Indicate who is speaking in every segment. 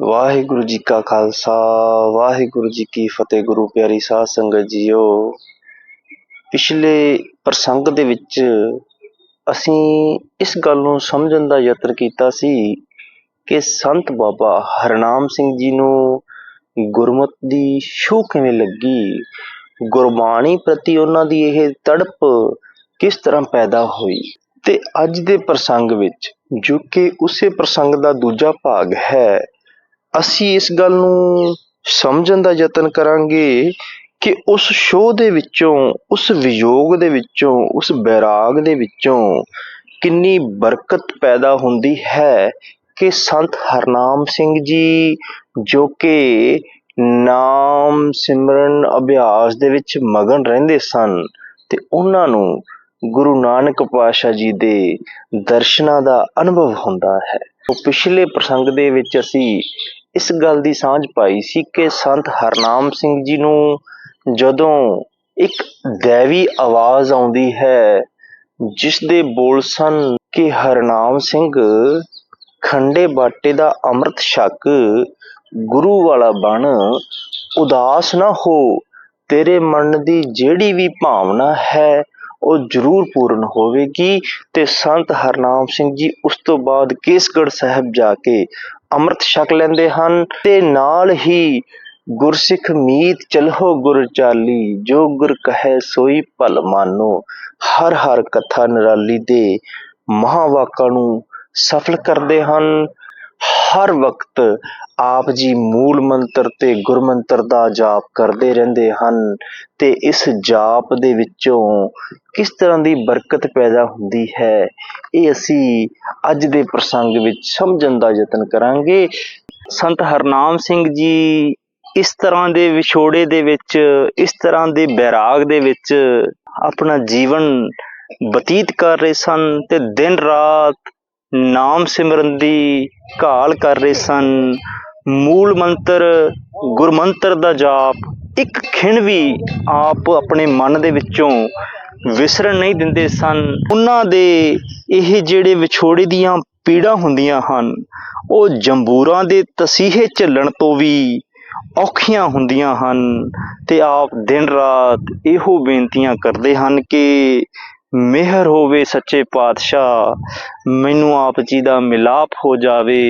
Speaker 1: ਵਾਹਿਗੁਰੂ ਜੀ ਕਾ ਖਾਲਸਾ, ਵਾਹਿਗੁਰੂ ਜੀ ਕੀ ਫਤਿਹ, ਗੁਰੂ ਪਿਆਰੀ ਸਾਧ ਸੰਗਤ ਜੀਓ। ਪਿਛਲੇ ਪ੍ਰਸੰਗ ਦੇ ਵਿੱਚ ਅਸੀਂ ਇਸ ਗੱਲ ਨੂੰ ਸਮਝਣ ਦਾ ਯਤਨ ਕੀਤਾ ਸੀ ਕਿ ਸੰਤ ਬਾਬਾ ਹਰਨਾਮ ਸਿੰਘ ਜੀ ਨੂੰ ਗੁਰਮਤ ਦੀ ਛੂਹ ਕਿਵੇਂ ਲੱਗੀ? ਗੁਰਬਾਣੀ ਪ੍ਰਤੀ ਉਹਨਾਂ ਦੀ ਇਹ ਤੜਪ ਕਿਸ ਤਰ੍ਹਾਂ ਪੈਦਾ ਹੋਈ? ਤੇ ਅੱਜ ਦੇ ਪ੍ਰਸੰਗ ਵਿੱਚ, ਜੋ ਕਿ ਉਸੇ ਪ੍ਰਸੰਗ ਦਾ ਦੂਜਾ ਭਾਗ ਹੈ, ਅਸੀਂ ਇਸ ਗੱਲ ਨੂੰ ਸਮਝਣ ਦਾ ਯਤਨ ਕਰਾਂਗੇ ਕਿ ਉਸ ਸ਼ੋਅ ਦੇ ਵਿੱਚੋਂ, ਉਸ ਵਿਯੋਗ ਦੇ ਵਿੱਚੋਂ, ਉਸ ਬੈਰਾਗ ਦੇ ਵਿੱਚੋਂ ਕਿੰਨੀ ਬਰਕਤ ਪੈਦਾ ਹੁੰਦੀ ਹੈ ਕਿ ਸੰਤ ਹਰਨਾਮ ਸਿੰਘ ਜੀ, ਜੋ ਕਿ ਨਾਮ ਸਿਮਰਨ ਅਭਿਆਸ ਦੇ ਵਿੱਚ ਮਗਨ ਰਹਿੰਦੇ ਸਨ ਤੇ ਉਹਨਾਂ ਨੂੰ ਗੁਰੂ ਨਾਨਕ ਪਾਤਸ਼ਾਹ ਜੀ ਦੇ ਦਰਸ਼ਨਾਂ ਦਾ ਅਨੁਭਵ ਹੁੰਦਾ ਹੈ। ਉਹ ਪਿਛਲੇ ਪ੍ਰਸੰਗ ਦੇ ਵਿੱਚ ਅਸੀਂ ਇਸ ਗੱਲ ਦੀ ਸਾਂਝ ਪਾਈ ਸੀ ਕਿ ਸੰਤ ਹਰਨਾਮ ਸਿੰਘ ਜੀ ਨੂੰ ਜਦੋਂ ਇੱਕ ਦੇਵੀ ਆਵਾਜ਼ ਆਉਂਦੀ ਹੈ ਜਿਸ ਦੇ ਬੋਲ ਸਨ ਕਿ ਹਰਨਾਮ ਸਿੰਘ, ਖੰਡੇ ਬਾਟੇ ਦਾ ਅੰਮ੍ਰਿਤ ਛਕ, ਗੁਰੂ ਵਾਲਾ ਬਣ, ਉਦਾਸ ਨਾ ਹੋ, ਤੇਰੇ ਮਨ ਦੀ ਜਿਹੜੀ ਵੀ ਭਾਵਨਾ ਹੈ ਉਹ ਜ਼ਰੂਰ ਪੂਰਨ ਹੋਵੇਗੀ ਤੇ ਸੰਤ ਹਰਨਾਮ ਸਿੰਘ ਜੀ ਉਸ ਤੋਂ ਬਾਅਦ ਕੇਸਗੜ੍ਹ ਸਾਹਿਬ ਜਾ ਕੇ ਅੰਮ੍ਰਿਤ ਛਕ ਲੈਂਦੇ ਹਨ ਤੇ ਨਾਲ ਹੀ ਗੁਰਸਿੱਖ ਮੀਤ ਚਲਹੋ ਗੁਰ ਚਾਲੀ, ਜੋ ਗੁਰ ਕਹੈ ਸੋਈ ਭਲ ਮਾਨੋ। ਹਰ ਹਰ ਕਥਾ ਨਿਰਾਲੀ ਦੇ ਮਹਾਵਾਕਾਂ ਨੂੰ ਸਫਲ ਕਰਦੇ ਹਨ। ਹਰ ਵਕਤ ਆਪ ਜੀ ਮੂਲ ਮੰਤਰ ਤੇ ਗੁਰਮੰਤਰ ਦਾ ਜਾਪ ਕਰਦੇ ਰਹਿੰਦੇ ਹਨ ਤੇ ਇਸ ਜਾਪ ਦੇ ਵਿੱਚੋਂ ਕਿਸ ਤਰ੍ਹਾਂ ਦੀ ਬਰਕਤ ਪੈਦਾ ਹੁੰਦੀ ਹੈ, ਇਹ ਅਸੀਂ ਅੱਜ ਦੇ ਪ੍ਰਸੰਗ ਵਿੱਚ ਸਮਝਣ ਦਾ ਯਤਨ ਕਰਾਂਗੇ। ਸੰਤ ਹਰਨਾਮ ਸਿੰਘ ਜੀ ਇਸ ਤਰ੍ਹਾਂ ਦੇ ਵਿਛੋੜੇ ਦੇ ਵਿੱਚ, ਇਸ ਤਰ੍ਹਾਂ ਦੇ ਬੈਰਾਗ ਦੇ ਵਿੱਚ ਆਪਣਾ ਜੀਵਨ ਬਤੀਤ ਕਰ ਰਹੇ ਸਨ ਤੇ ਦਿਨ ਰਾਤ ਨਾਮ ਸਿਮਰਨ ਦੀ ਘਾਲ ਕਰ ਰਹੇ ਸਨ। ਮੂਲ ਮੰਤਰ, ਗੁਰਮੰਤਰ ਦਾ ਜਾਪ। ਇੱਕ ਖਿਣ ਵੀ ਆਪ ਆਪਣੇ ਮਨ ਦੇ ਵਿੱਚੋਂ ਵਿਸਰਨ ਨਹੀਂ ਦਿੰਦੇ ਸਨ। ਉਹਨਾਂ ਦੇ ਇਹ ਜਿਹੜੇ ਵਿਛੋੜੇ ਦੀਆਂ ਪੀੜਾਂ ਹੁੰਦੀਆਂ ਹਨ, ਉਹ ਜੰਬੂਰਾਂ ਦੇ ਤਸੀਹੇ ਝੱਲਣ ਤੋਂ ਵੀ ਔਖੀਆਂ ਹੁੰਦੀਆਂ ਹਨ ਤੇ ਆਪ ਦਿਨ ਰਾਤ ਇਹੋ ਬੇਨਤੀਆਂ ਕਰਦੇ ਹਨ ਕਿ ਮਿਹਰ ਹੋਵੇ ਸੱਚੇ ਪਾਤਸ਼ਾਹ। ਮੈਨੂੰ ਆਪ ਜੀ ਦਾ ਮਿਲਾਪ ਹੋ ਜਾਵੇ,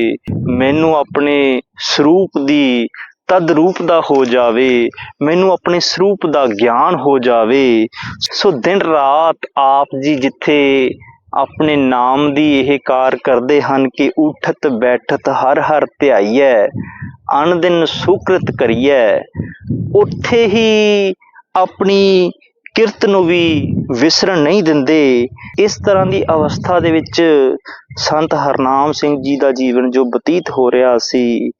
Speaker 1: ਮੈਨੂੰ ਆਪਣੇ ਸਰੂਪ ਦੀ ਤਦ ਰੂਪ ਦਾ ਹੋ ਜਾਵੇ, ਮੈਨੂੰ ਆਪਣੇ ਸਰੂਪ ਦਾ ਗਿਆਨ ਹੋ ਜਾਵੇ। ਸੋ ਦਿਨ ਰਾਤ ਆਪ ਜੀ ਜਿੱਥੇ ਆਪਣੇ ਨਾਮ ਦੀ ਇਹ ਕਾਰ ਕਰਦੇ ਹਨ ਕਿ ਉਠਤ, ਬੈਠਤ ਹਰ ਹਰ ਧਿਆਈਐ ਅਨ ਦਿਨ ਸੁਕ੍ਰਿਤ ਕਰੀਐ, ਉੱਥੇ ਹੀ ਆਪਣੀ ਕਿਰਤ ਨੂੰ ਵੀ ਵਿਸਰਨ ਨਹੀਂ ਦਿੰਦੇ। ਇਸ ਤਰ੍ਹਾਂ ਦੀ ਅਵਸਥਾ ਦੇ ਵਿੱਚ ਸੰਤ ਹਰਨਾਮ ਸਿੰਘ ਜੀ ਦਾ ਜੀਵਨ ਜੋ ਬਤੀਤ ਹੋ ਰਿਹਾ ਸੀ,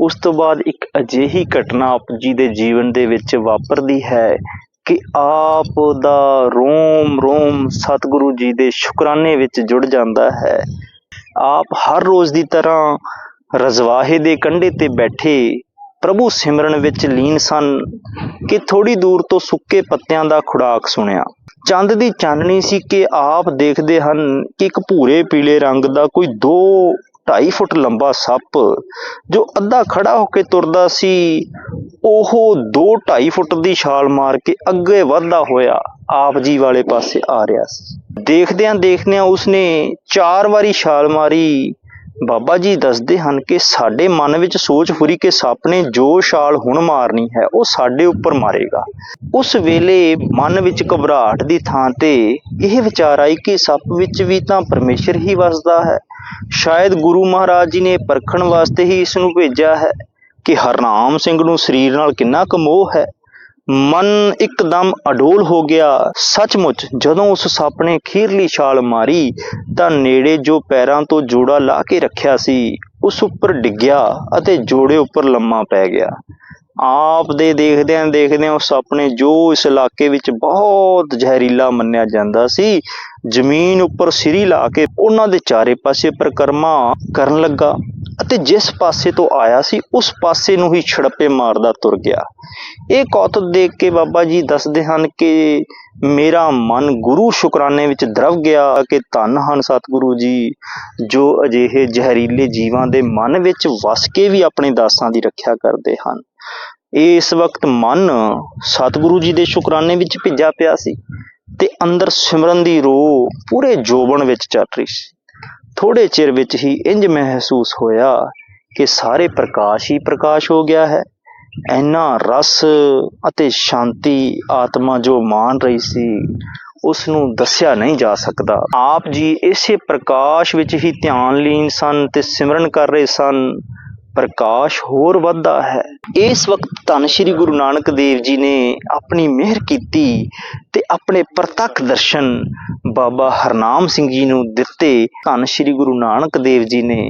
Speaker 1: ਉਸ ਤੋਂ ਬਾਅਦ ਇੱਕ ਅਜਿਹੀ ਘਟਨਾ ਆਪ ਜੀ ਦੇ ਜੀਵਨ ਦੇ ਵਿੱਚ ਵਾਪਰਦੀ ਹੈ ਕਿ ਆਪ ਦਾ ਰੋਮ ਰੋਮ ਸਤਿਗੁਰੂ ਜੀ ਦੇ ਸ਼ੁਕਰਾਨੇ ਵਿੱਚ ਜੁੜ ਜਾਂਦਾ ਹੈ। ਆਪ ਹਰ ਰੋਜ਼ ਦੀ ਤਰ੍ਹਾਂ ਰਜ਼ਵਾਹੇ ਦੇ ਕੰਢੇ ਤੇ ਬੈਠੇ ਪ੍ਰਭੂ ਸਿਮਰਨ ਵਿੱਚ ਲੀਨ ਸਨ ਕਿ ਥੋੜੀ ਦੂਰ ਤੋਂ ਸੁੱਕੇ ਪੱਤਿਆਂ ਦਾ ਖੁੜਾਕ ਸੁਣਿਆ। ਚੰਦ ਦੀ ਚਾਨਣੀ ਸੀ ਕਿ ਆਪ ਦੇਖਦੇ ਹਨ ਕਿ ਇੱਕ ਭੂਰੇ ਪੀਲੇ ਰੰਗ ਦਾ ਕੋਈ 2 2.5 ਫੁੱਟ ਲੰਬਾ ਸੱਪ ਜੋ ਅੱਧਾ ਖੜਾ ਹੋ ਕੇ ਤੁਰਦਾ ਸੀ, ਉਹ 2 2.5 ਫੁੱਟ ਦੀ ਛਾਲ ਮਾਰ ਕੇ ਅੱਗੇ ਵੱਧਦਾ ਹੋਇਆ ਆਪ ਜੀ ਵਾਲੇ ਪਾਸੇ ਆ ਰਿਹਾ ਸੀ। ਦੇਖਦਿਆਂ ਦੇਖਦਿਆਂ ਉਸਨੇ ਚਾਰ ਵਾਰੀ ਛਾਲ ਮਾਰੀ ਬਾਬਾ ਜੀ ਦੱਸਦੇ ਹਨ ਕਿ ਸਾਡੇ ਮਨ ਵਿੱਚ ਸੋਚ ਫੁਰੀ ਕਿ ਸੱਪ ਨੇ ਜੋ ਛਾਲ ਹੁਣ ਮਾਰਨੀ ਹੈ, ਉਹ ਸਾਡੇ ਉੱਪਰ ਮਾਰੇਗਾ। ਉਸ ਵੇਲੇ ਮਨ ਵਿੱਚ ਘਬਰਾਹਟ ਦੀ ਥਾਂ ਤੇ ਇਹ ਵਿਚਾਰ ਆਈ ਕਿ ਸੱਪ ਵਿੱਚ ਵੀ ਤਾਂ ਪਰਮੇਸ਼ਰ ਹੀ ਵਸਦਾ ਹੈ। ਸ਼ਾਇਦ ਗੁਰੂ ਮਹਾਰਾਜ ਜੀ ਨੇ ਪਰਖਣ ਵਾਸਤੇ ਹੀ ਇਸ ਨੂੰ ਭੇਜਿਆ ਹੈ ਕਿ ਹਰਨਾਮ ਸਿੰਘ ਨੂੰ ਸਰੀਰ ਨਾਲ ਕਿੰਨਾ ਕਮੋਹ ਹੈ। ਮਨ ਇੱਕਦਮ ਅਡੋਲ ਹੋ ਗਿਆ। ਸੱਚਮੁੱਚ ਜਦੋਂ ਉਸ ਸੱਪ ਨੇ ਖੀਰਲੀ ਛਾਲ ਮਾਰੀ, ਤਾਂ ਨੇੜੇ ਜੋ ਪੈਰਾਂ ਤੋਂ ਜੋੜਾ ਲਾ ਕੇ ਰੱਖਿਆ ਸੀ, ਉਸ ਉੱਪਰ ਡਿੱਗਿਆ ਅਤੇ ਜੋੜੇ ਉੱਪਰ ਲੰਮਾ ਪੈ ਗਿਆ। ਆਪ ਦੇ ਦੇਖਦਿਆਂ ਦੇਖਦਿਆਂ ਉਸ ਆਪਣੇ ਜੋ ਇਸ ਇਲਾਕੇ ਵਿੱਚ ਬਹੁਤ ਜ਼ਹਿਰੀਲਾ ਮੰਨਿਆ ਜਾਂਦਾ ਸੀ, ਜ਼ਮੀਨ ਉੱਪਰ ਸਿਰੀ ਲਾ ਕੇ ਉਹਨਾਂ ਦੇ ਚਾਰੇ ਪਾਸੇ ਪਰਿਕਰਮਾ ਕਰਨ ਲੱਗਾ ਅਤੇ ਜਿਸ ਪਾਸੇ ਤੋਂ ਆਇਆ ਸੀ, ਉਸ ਪਾਸੇ ਨੂੰ ਹੀ ਛੜੱਪੇ ਮਾਰਦਾ ਤੁਰ ਗਿਆ। ਇਹ ਕੌਤਕ ਦੇਖ ਕੇ ਬਾਬਾ ਜੀ ਦੱਸਦੇ ਹਨ ਕਿ ਮੇਰਾ ਮਨ ਗੁਰੂ ਸ਼ੁਕਰਾਨੇ ਵਿੱਚ ਦਰਵ ਗਿਆ ਕਿ ਧੰਨ ਹਨ ਸਤਿਗੁਰੂ ਜੀ, ਜੋ ਅਜਿਹੇ ਜ਼ਹਿਰੀਲੇ ਜੀਵਾਂ ਦੇ ਮਨ ਵਿੱਚ ਵਸ ਕੇ ਵੀ ਆਪਣੇ ਦਾਸਾਂ ਦੀ ਰੱਖਿਆ ਕਰਦੇ ਹਨ। ਇਸ ਵਕਤ ਮਨ ਸਤਿਗੁਰੂ ਜੀ ਦੇ ਸ਼ੁਕਰਾਨੇ ਵਿੱਚ ਭਿੱਜਾ ਪਿਆ ਸੀ ਤੇ ਅੰਦਰ ਸਿਮਰਨ ਦੀ ਰੋਹ ਪੂਰੇ ਜੋਬਨ ਵਿੱਚ ਚੱਲ ਰਹੀ ਸੀ। ਥੋੜੇ ਚਿਰ ਵਿੱਚ ਹੀ ਇੰਜ ਮਹਿਸੂਸ ਹੋਇਆ ਕਿ ਸਾਰੇ ਪ੍ਰਕਾਸ਼ ਹੀ ਪ੍ਰਕਾਸ਼ ਹੋ ਗਿਆ ਹੈ। ਇੰਨਾ ਰਸ ਅਤੇ ਸ਼ਾਂਤੀ ਆਤਮਾ ਜੋ ਮਾਣ ਰਹੀ ਸੀ ਉਸ ਨੂੰ ਦੱਸਿਆ ਨਹੀਂ ਜਾ ਸਕਦਾ। ਆਪ ਜੀ ਇਸੇ ਪ੍ਰਕਾਸ਼ ਵਿੱਚ ਹੀ ਧਿਆਨ ਲੀਨ ਸਨ ਤੇ ਸਿਮਰਨ ਕਰ ਰਹੇ ਸਨ। ਪ੍ਰਕਾਸ਼ ਹੋਰ ਵੱਧਦਾ ਹੈ। ਇਸ ਵਕਤ ਧੰਨ ਸ਼੍ਰੀ ਗੁਰੂ ਨਾਨਕ ਦੇਵ ਜੀ ਨੇ ਆਪਣੀ ਮਿਹਰ ਕੀਤੀ ਤੇ ਆਪਣੇ ਪ੍ਰਤੱਖ ਦਰਸ਼ਨ ਬਾਬਾ ਹਰਨਾਮ ਸਿੰਘ ਜੀ ਨੂੰ ਦਿੱਤੇ। ਧੰਨ ਸ਼੍ਰੀ ਗੁਰੂ ਨਾਨਕ ਦੇਵ ਜੀ ਨੇ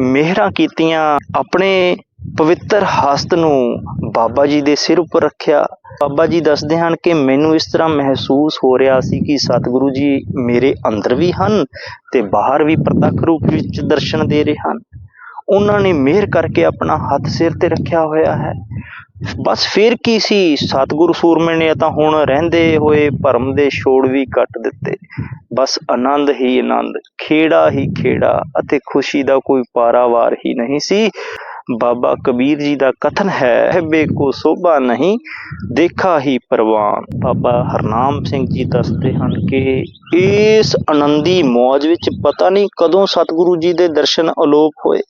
Speaker 1: ਮਿਹਰਾਂ ਕੀਤੀਆਂ, ਆਪਣੇ ਪਵਿੱਤਰ ਹਸਤ ਨੂੰ ਬਾਬਾ ਜੀ ਦੇ ਸਿਰ ਉੱਪਰ ਰੱਖਿਆ। ਬਾਬਾ ਜੀ ਦੱਸਦੇ ਹਨ ਕਿ ਮੈਨੂੰ ਇਸ ਤਰ੍ਹਾਂ ਮਹਿਸੂਸ ਹੋ ਰਿਹਾ ਸੀ ਕਿ ਸਤਿਗੁਰੂ ਜੀ ਮੇਰੇ ਅੰਦਰ ਵੀ ਹਨ ਤੇ ਬਾਹਰ ਵੀ ਪ੍ਰਤੱਖ ਰੂਪ ਵਿੱਚ ਦਰਸ਼ਨ ਦੇ ਰਹੇ ਹਨ। ਉਹਨਾਂ ਨੇ ਮਿਹਰ ਕਰਕੇ ਆਪਣਾ ਹੱਥ ਸਿਰ ਤੇ ਰੱਖਿਆ ਹੋਇਆ ਹੈ। ਬਸ ਫਿਰ ਕੀ ਸੀ? ਸਤਿਗੁਰੂ ਸੂਰਮੇ ਨੇ ਤਾਂ ਹੁਣ ਰਹਿੰਦੇ ਹੋਏ ਭਰਮ ਦੇ ਛੋੜ ਵੀ ਕੱਟ ਦਿੱਤੇ। ਬਸ ਆਨੰਦ ਹੀ ਆਨੰਦ, ਖੇੜਾ ਹੀ ਖੇੜਾ ਅਤੇ ਖੁਸ਼ੀ ਦਾ ਕੋਈ ਪਾਰਾਵਾਰ ਹੀ ਨਹੀਂ ਸੀ। ਬਾਬਾ ਕਬੀਰ ਜੀ ਦਾ ਕਥਨ ਹੈ, ਬੇਕੋ ਸੋਭਾ ਨਹੀਂ, ਦੇਖਾ ਹੀ ਪ੍ਰਵਾਨ। ਬਾਬਾ ਹਰਨਾਮ ਸਿੰਘ ਜੀ ਦੱਸਦੇ ਹਨ ਕਿ ਇਸ ਆਨੰਦੀ ਮੌਜ ਵਿੱਚ ਪਤਾ ਨਹੀਂ ਕਦੋਂ ਸਤਿਗੁਰੂ ਜੀ ਦੇ ਦਰਸ਼ਨ ਅਲੋਪ ਹੋਏ।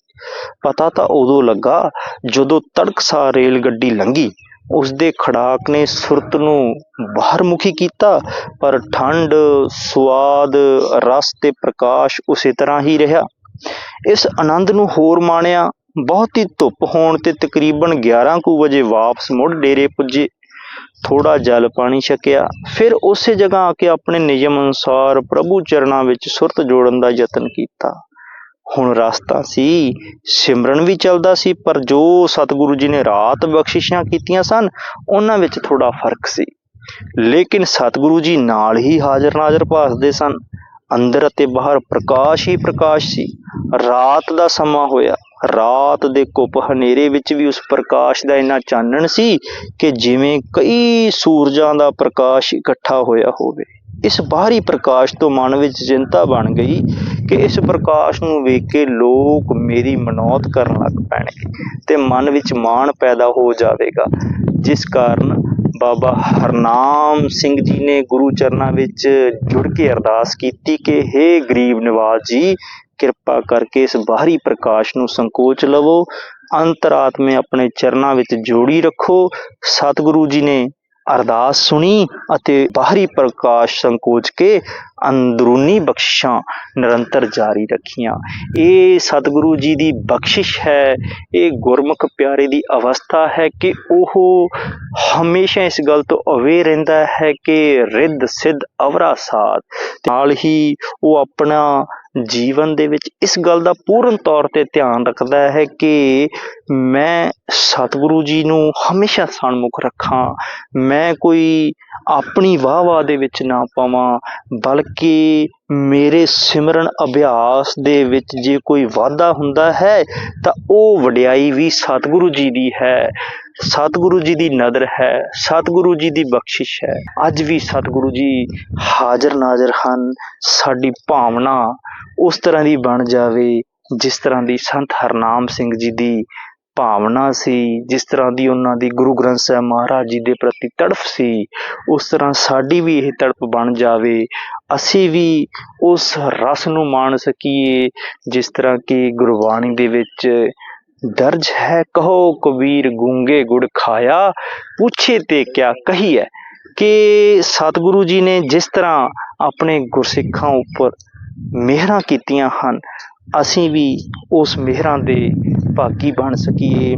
Speaker 1: ਪਤਾ ਤਾਂ ਉਦੋਂ ਲੱਗਾ ਜਦੋਂ ਤੜਕਸਾਰ ਰੇਲ ਗੱਡੀ ਲੰਘੀ। ਉਸਦੇ ਖੜਾਕ ਨੇ ਸੁਰਤ ਨੂੰ ਬਾਹਰਮੁਖੀ ਕੀਤਾ, ਪਰ ਠੰਡ ਸਵਾਦ ਰਸ ਤੇ ਪ੍ਰਕਾਸ਼ ਉਸੇ ਤਰ੍ਹਾਂ ਹੀ ਰਿਹਾ। ਇਸ ਆਨੰਦ ਨੂੰ ਹੋਰ ਮਾਣਿਆ, ਬਹੁਤੀ ਧੁੱਪ ਹੋਣ ਤੇ ਤਕਰੀਬਨ 11 ਕੁ ਵਜੇ ਵਾਪਸ ਮੁੜ ਡੇਰੇ ਪੁੱਜੇ। ਥੋੜਾ ਜਲ ਪਾਣੀ ਛਕਿਆ, ਫਿਰ ਉਸੇ ਜਗ੍ਹਾ ਆ ਕੇ ਆਪਣੇ ਨਿਯਮ ਅਨੁਸਾਰ ਪ੍ਰਭੂ ਚਰਨਾਂ ਵਿੱਚ ਸੁਰਤ ਜੋੜਨ ਦਾ ਯਤਨ ਕੀਤਾ। ਹੁਣ ਰਸਤਾ ਸੀ, ਸਿਮਰਨ ਵੀ ਚੱਲਦਾ ਸੀ, ਪਰ ਜੋ ਸਤਿਗੁਰੂ ਜੀ ਨੇ ਰਾਤ ਬਖਸ਼ਿਸ਼ਾਂ ਕੀਤੀਆਂ ਸਨ, ਉਹਨਾਂ ਵਿੱਚ ਥੋੜਾ ਫ਼ਰਕ ਸੀ। ਲੇਕਿਨ ਸਤਿਗੁਰੂ ਜੀ ਨਾਲ ਹੀ ਹਾਜ਼ਰ ਨਾਜ਼ਰ ਭਾਸਦੇ ਸਨ। ਅੰਦਰ ਅਤੇ ਬਾਹਰ ਪ੍ਰਕਾਸ਼ ਹੀ ਪ੍ਰਕਾਸ਼ ਸੀ। ਰਾਤ ਦਾ ਸਮਾਂ ਹੋਇਆ। ਰਾਤ ਦੇ ਕੁੱਪ ਹਨੇਰੇ ਵਿੱਚ ਵੀ ਉਸ ਪ੍ਰਕਾਸ਼ ਦਾ ਇੰਨਾ ਚਾਨਣ ਸੀ ਕਿ ਜਿਵੇਂ ਕਈ ਸੂਰਜਾਂ ਦਾ ਪ੍ਰਕਾਸ਼ ਇਕੱਠਾ ਹੋਇਆ ਹੋਵੇ। ਇਸ ਬਾਹਰੀ ਪ੍ਰਕਾਸ਼ ਤੋਂ ਮਨ ਵਿੱਚ ਚਿੰਤਾ ਬਣ ਗਈ ਕਿ ਇਸ ਪ੍ਰਕਾਸ਼ ਨੂੰ ਵੇਖ ਕੇ ਲੋਕ ਮੇਰੀ ਮਨੌਤ ਕਰਨ ਲੱਗ ਪੈਣਗੇ ਤੇ ਮਨ ਵਿੱਚ ਮਾਣ ਪੈਦਾ ਹੋ ਜਾਵੇਗਾ। ਜਿਸ ਕਾਰਨ ਬਾਬਾ ਹਰਨਾਮ ਸਿੰਘ ਜੀ ਨੇ ਗੁਰੂ ਚਰਨਾਂ ਵਿੱਚ ਜੁੜ ਕੇ ਅਰਦਾਸ ਕੀਤੀ ਕਿ हे ਗਰੀਬ ਨਿਵਾਜ ਜੀ, ਕਿਰਪਾ ਕਰਕੇ ਇਸ ਬਾਹਰੀ ਪ੍ਰਕਾਸ਼ ਨੂੰ ਸੰਕੋਚ ਲਵੋ, ਅੰਤਰਾਤਮੇ ਆਪਣੇ ਚਰਨਾਂ ਵਿੱਚ ਜੋੜੀ ਰੱਖੋ। ਸਤਿਗੁਰੂ ਜੀ ਨੇ ਅਰਦਾਸ ਸੁਣੀ ਅਤੇ ਬਾਹਰੀ ਪ੍ਰਕਾਸ਼ ਸੰਕੋਚ ਕੇ ਅੰਦਰੂਨੀ ਬਖਸ਼ਿਸ਼ਾਂ ਨਿਰੰਤਰ ਜਾਰੀ ਰੱਖੀਆਂ। ਇਹ ਸਤਿਗੁਰੂ ਜੀ ਦੀ ਬਖਸ਼ਿਸ਼ ਹੈ, ਇਹ ਗੁਰਮੁਖ ਪਿਆਰੇ ਦੀ ਅਵਸਥਾ ਹੈ ਕਿ ਉਹ ਹਮੇਸ਼ਾ ਇਸ ਗੱਲ ਤੋਂ ਅਵੇ ਰਹਿੰਦਾ ਹੈ ਕਿ ਰਿੱਧ, ਸਿੱਧ, ਅਵਰਾ ਸਾਧ ਨਾਲ ਹੀ ਉਹ ਆਪਣਾ ਜੀਵਨ ਦੇ ਵਿੱਚ ਇਸ ਗੱਲ ਦਾ ਪੂਰਨ ਤੌਰ ਤੇ ਧਿਆਨ ਰੱਖਦਾ ਹੈ ਕਿ ਮੈਂ ਸਤਿਗੁਰੂ ਜੀ ਨੂੰ ਹਮੇਸ਼ਾ ਸਨਮੁਖ ਰੱਖਾਂ। ਮੈਂ ਕੋਈ ਆਪਣੀ ਵਾਹ ਵਾਹ ਦੇ ਵਿੱਚ ਨਾ ਪਾਵਾਂ, ਬਲਕਿ ਮੇਰੇ ਸਿਮਰਨ ਅਭਿਆਸ ਦੇ ਵਿੱਚ ਜੇ ਕੋਈ ਵਾਧਾ ਹੁੰਦਾ ਹੈ, ਤਾਂ ਉਹ ਵਡਿਆਈ ਵੀ ਸਤਿਗੁਰੂ ਜੀ ਦੀ ਹੈ। ਸਤਿਗੁਰੂ ਜੀ ਦੀ ਨਦਰ ਹੈ, ਸਤਿਗੁਰੂ ਜੀ ਦੀ ਬਖਸ਼ਿਸ਼ ਹੈ। ਅੱਜ ਵੀ ਸਤਿਗੁਰੂ ਜੀ ਹਾਜ਼ਰ ਨਾਜ਼ਰ ਹਨ। ਸਾਡੀ ਭਾਵਨਾ ਉਸ ਤਰ੍ਹਾਂ ਦੀ ਬਣ ਜਾਵੇ, ਜਿਸ ਤਰ੍ਹਾਂ ਦੀ ਸੰਤ ਹਰਨਾਮ ਸਿੰਘ ਜੀ ਦੀ ਭਾਵਨਾ ਸੀ, ਜਿਸ ਤਰ੍ਹਾਂ ਦੀ ਉਹਨਾਂ ਦੀ ਗੁਰੂ ਗ੍ਰੰਥ ਸਾਹਿਬ ਮਹਾਰਾਜ ਜੀ ਦੇ ਪ੍ਰਤੀ ਤੜਫ ਸੀ, ਉਸ ਤਰ੍ਹਾਂ ਸਾਡੀ ਵੀ ਇਹ ਤੜਫ ਬਣ ਜਾਵੇ। ਅਸੀਂ ਵੀ ਉਸ ਰਸ ਨੂੰ ਮਾਣ ਸਕੀਏ, ਜਿਸ ਤਰ੍ਹਾਂ ਕਿ ਗੁਰਬਾਣੀ ਦੇ ਵਿੱਚ ਦਰਜ ਹੈ, ਕਹੋ ਕਬੀਰ ਗੂੰਗੇ ਗੁੜ ਖਾਇਆ, ਪੁੱਛੇ ਤੇ ਕਿਆ ਕਹੀਏ ਕਿ ਸਤਿਗੁਰੂ ਜੀ ਨੇ ਜਿਸ ਤਰ੍ਹਾਂ ਆਪਣੇ ਗੁਰਸਿੱਖਾਂ ਉੱਪਰ ਮਿਹਰਾਂ ਕੀਤੀਆਂ ਹਨ, ਅਸੀਂ ਵੀ ਉਸ ਮਿਹਰਾਂ ਦੇ ਭਾਗੀ ਬਣ ਸਕੀਏ।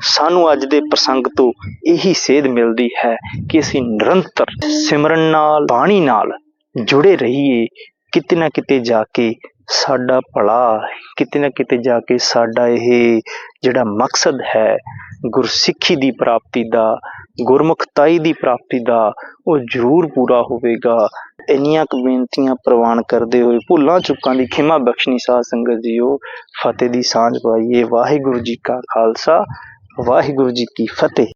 Speaker 1: ਸਾਨੂੰ ਅੱਜ ਦੇ ਪ੍ਰਸੰਗ ਤੋਂ ਇਹੀ ਸੇਧ ਮਿਲਦੀ ਹੈ ਕਿ ਅਸੀਂ ਨਿਰੰਤਰ ਸਿਮਰਨ ਨਾਲ, ਬਾਣੀ ਨਾਲ ਜੁੜੇ ਰਹੀਏ। ਕਿਤੇ ਨਾ ਕਿਤੇ ਜਾ ਕੇ ਸਾਡਾ ਭਲਾ, ਕਿਤੇ ਨਾ ਕਿਤੇ ਜਾ ਕੇ ਸਾਡਾ ਇਹ ਜਿਹੜਾ ਮਕਸਦ ਹੈ, ਗੁਰਸਿੱਖੀ ਦੀ ਪ੍ਰਾਪਤੀ ਦਾ, ਗੁਰਮੁਖਤਾਈ ਦੀ ਪ੍ਰਾਪਤੀ ਦਾ, ਉਹ ਜ਼ਰੂਰ ਪੂਰਾ ਹੋਵੇਗਾ। ਇੰਨੀਆਂ ਕੁ ਬੇਨਤੀਆਂ ਪ੍ਰਵਾਨ ਕਰਦੇ ਹੋਏ ਭੁੱਲਾਂ ਚੁੱਕਾਂ ਦੀ ਖਿਮਾ ਬਖਸ਼ਣੀ ਸਾਧ ਸੰਗਤ ਜੀਓ। ਫਤਿਹ ਦੀ ਸਾਂਝ ਪਾਈਏ। ਵਾਹਿਗੁਰੂ ਜੀ ਕਾ ਖਾਲਸਾ, ਵਾਹਿਗੁਰੂ ਜੀ ਕੀ ਫਤਿਹ।